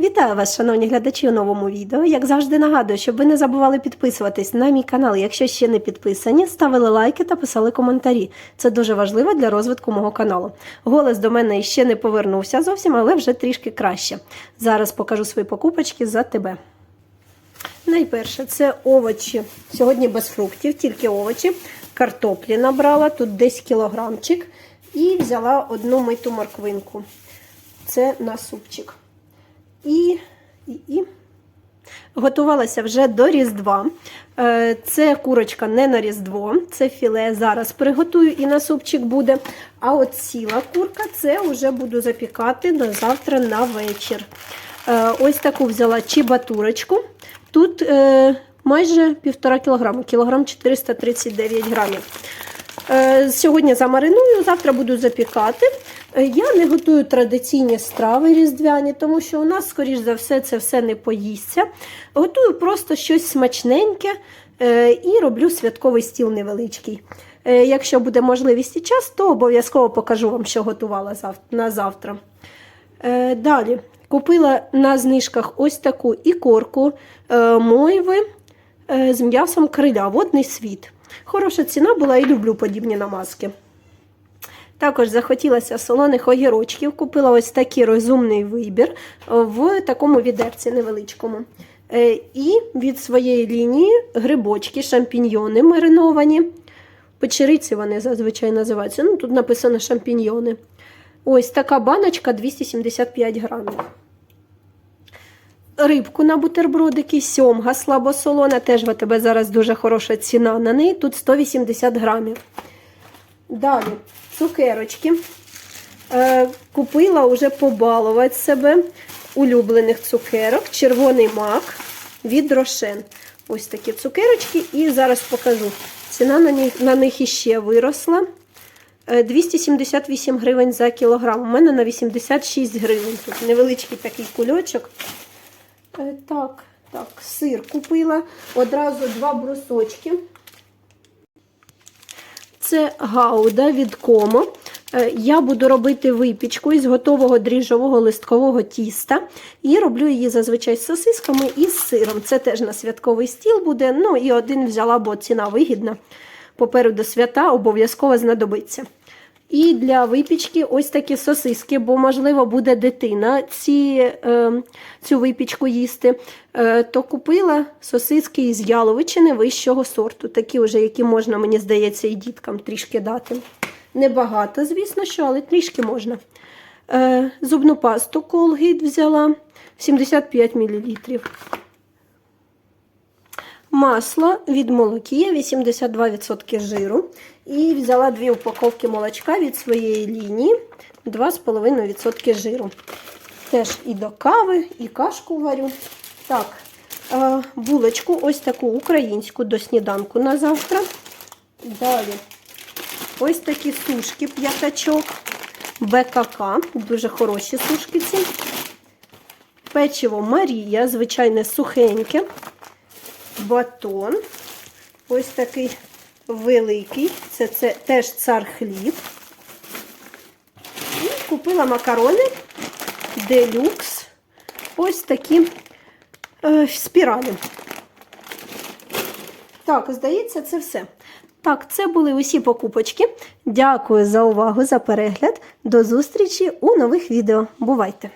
Вітаю вас, шановні глядачі, у новому відео. Як завжди нагадую, щоб ви не забували підписуватись на мій канал, якщо ще не підписані, ставили лайки та писали коментарі. Це дуже важливо для розвитку мого каналу. Голос до мене ще не повернувся зовсім, але вже трішки краще. Зараз покажу свої покупочки за тебе. Найперше, це овочі. Сьогодні без фруктів, тільки овочі. Картоплі набрала, тут десь кілограмчик. І взяла одну миту морквинку. Це на супчик. І, і, і готувалася вже до Різдва. Е, Це курочка не на Різдво, це філе. Зараз приготую і на супчик буде. А от ціла курка це вже буду запікати на завтра на вечір. Е, Ось таку взяла чібатурочку. Тут е, майже півтора кілограма, кілограм 439 грамів. Сьогодні замариную, завтра буду запікати. Е, Я не готую традиційні страви різдвяні, тому що у нас, скоріш за все, це все не поїсться. Готую просто щось смачненьке е, і роблю святковий стіл невеличкий. Е, Якщо буде можливість і час, то обов'язково покажу вам, що готувала на завтра. Далі купила на знижках ось таку ікорку мойви з м'ясом криля, водний світ. Хороша ціна була і люблю подібні намазки. Також захотілося солоних огірочків. Купила ось такий розумний вибір в такому відерці невеличкому. Е, І від своєї лінії грибочки, шампіньйони мариновані. Печериці вони зазвичай називаються. Ну, тут написано шампіньйони. Ось така баночка 275 грамів. Рибку на бутербродики, сьомга слабосолона. Теж в тебе зараз дуже хороша ціна на неї. Тут 180 грамів. Далі цукерочки. Е, купила вже побалувати себе улюблених цукерок. Червоний мак від Рошен. Ось такі цукерочки. І зараз покажу. Ціна на них, на них іще виросла. Е, 278 гривень за кілограм. У мене на 86 гривень. Тут невеличкий такий кульочок. Е, Так, так, сир купила. Одразу два брусочки. Це гауда від комо. Е, Я буду робити випічку із готового дріжджового листкового тіста. І роблю її зазвичай з сосисками і з сиром. Це теж на святковий стіл буде. Ну і один взяла, бо ціна вигідна. Попереду свята обов'язково знадобиться. І для випічки ось такі сосиски, бо, можливо, буде дитина ці, е, цю випічку їсти. Е, то купила сосиски із яловичини вищого сорту. Такі вже, які можна, мені здається, і діткам трішки дати. Небагато, звісно, що, але трішки можна. Е, зубну пасту Colgate взяла 75 мл. Масло від молокія 82% жиру. І взяла дві упаковки молочка від своєї лінії 2,5% жиру. Теж і до кави, і кашку варю. Так, е, булочку, ось таку українську до сніданку на завтра. Далі ось такі сушки п'ятачок. БКК, дуже хороші сушки ці. Печиво Марія, звичайне сухеньке батон. Ось такий великий. Це, це теж цар хліб. І купила макарони делюкс. Ось такі е, спіралі. Так, здається, це все. Так, це були усі покупочки. Дякую за увагу, за перегляд. До зустрічі у нових відео. Бувайте!